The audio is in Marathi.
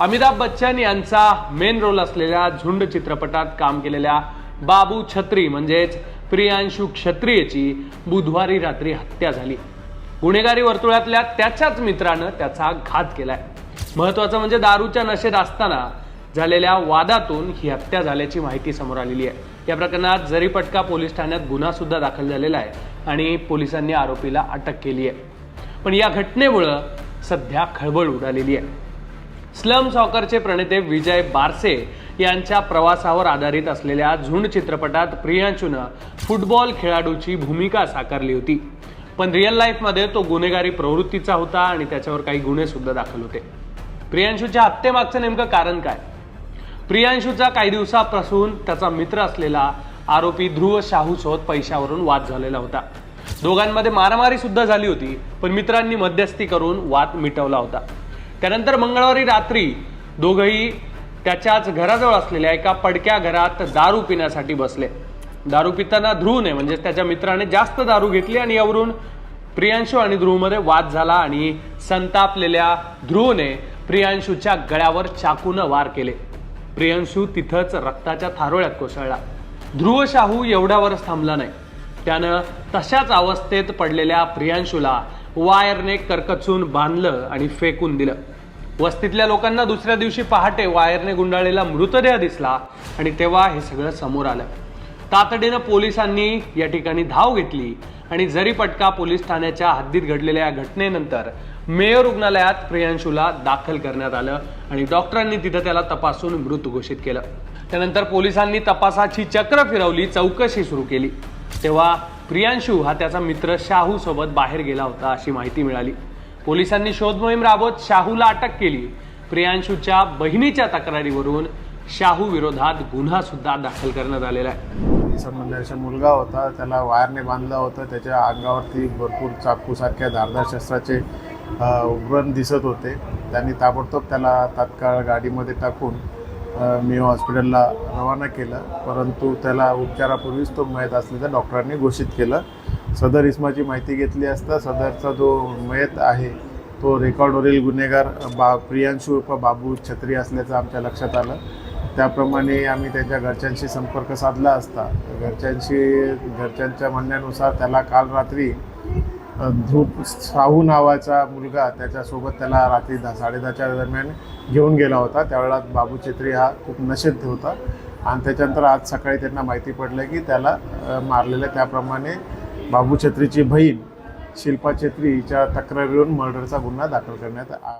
अमिताभ बच्चन यांचा मेन रोल असलेल्या झुंड चित्रपटात काम केलेल्या बाबू छत्री म्हणजेच प्रियांशू क्षत्रियची बुधवारी रात्री हत्या झाली. गुन्हेगारी वर्तुळातल्या त्याच्याच मित्रानं त्याचा घात केलाय. महत्वाचं म्हणजे दारूच्या नशेत असताना झालेल्या वादातून ही हत्या झाल्याची माहिती समोर आलेली आहे. या प्रकरणात जरीपटका पोलीस ठाण्यात गुन्हा सुद्धा दाखल झालेला आहे आणि पोलिसांनी आरोपीला अटक केली आहे. पण या घटनेमुळं सध्या खळबळ उडालेली आहे. स्लम सॉकरचे प्रणेते विजय बारसे यांच्या प्रवासावर आधारित असलेल्या झुंड चित्रपटात प्रियांशूनं फुटबॉल खेळाडूची भूमिका साकारली होती. पण रिअल लाईफमध्ये तो गुन्हेगारी प्रवृत्तीचा होता आणि त्याच्यावर काही गुन्हे सुद्धा दाखल होते. प्रियांशूच्या हत्येमागचं नेमकं कारण काय? प्रियांशूचा काही दिवसापासून त्याचा मित्र असलेला आरोपी ध्रुव शाहूसोबत पैशावरून वाद झालेला होता. दोघांमध्ये मारामारी सुद्धा झाली होती पण मित्रांनी मध्यस्थी करून वाद मिटवला होता. त्यानंतर मंगळवारी रात्री दोघंही त्याच्याच घराजवळ असलेल्या एका पडक्या घरात दारू पिण्यासाठी बसले. दारू पिताना ध्रुवने म्हणजे त्याच्या मित्राने जास्त दारू घेतली आणि यावरून प्रियांशू आणि ध्रुवमध्ये वाद झाला आणि संतापलेल्या ध्रुवने प्रियांशूच्या गळ्यावर चाकूनं वार केले. प्रियांशू तिथंच रक्ताच्या थारोळ्यात कोसळला. ध्रुव शाहू एवढ्यावरच थांबला नाही. त्यानं तशाच अवस्थेत पडलेल्या प्रियांशूला वायरने करकचून बांधलं आणि फेकून दिलं. वस्तीतल्या लोकांना दुसऱ्या दिवशी पहाटे वायरने गुंडाळलेला मृतदेह दिसला आणि तेव्हा हे सगळं समोर आलं. तातडीनं पोलिसांनी या ठिकाणी धाव घेतली आणि जरीपटका पोलीस ठाण्याच्या हद्दीत घडलेल्या या घटनेनंतर मेयर रुग्णालयात प्रियांशूला दाखल करण्यात आलं आणि डॉक्टरांनी तिथं त्याला तपासून मृत घोषित केलं. त्यानंतर पोलिसांनी तपासाची चक्र फिरवली चौकशी सुरू केली. तेव्हा प्रियांशू हा त्याचा मित्र शाहू सोबत बाहेर गेला होता अशी माहिती मिळाली. पोलिसांनी शोध मोहीम राबवत शाहूला अटक केली. प्रियांशूच्या बहिणीच्या तक्रारीवरून शाहू विरोधात गुन्हा सुद्धा दाखल करण्यात आलेला आहे. संबंधाचा मुलगा होता त्याला वायरने बांधलं होतं त्याच्या अंगावरती भरपूर चाकूसारख्या धारदार शस्त्राचे अ, उग्रण दिसत होते. त्यांनी ताबडतोब त्याला तात्काळ गाडीमध्ये टाकून मी हॉस्पिटलला रवाना केलं. परंतु त्याला उपचारापूर्वीच तो मयत असल्याचं डॉक्टरांनी घोषित केलं. सदर इस्माची माहिती घेतली असता सदरचा जो मयत आहे तो रेकॉर्डवरील गुन्हेगार बा प्रियांशू उर्फ बाबू छत्री असल्याचं आमच्या लक्षात आलं. त्याप्रमाणे आम्ही त्याच्या घरच्यांशी संपर्क साधला असता. घरच्यांशी घरच्यांच्या म्हणण्यानुसार त्याला काल रात्री धूप साहू नावाचा मुलगा त्याच्यासोबत त्याला रात्री दहा साडेदहाच्या दरम्यान घेऊन गेला होता. त्यावेळेला बाबू छेत्री हा खूप नशेत होता. आणि त्याच्यानंतर आज सकाळी त्यांना माहिती पडलं की त्याला मारलेलं त्याप्रमाणे बाबू छत्रीची बहीण शिल्पा छेत्रीच्या हिच्या तक्रारीवरून मर्डरचा गुन्हा दाखल करण्यात आला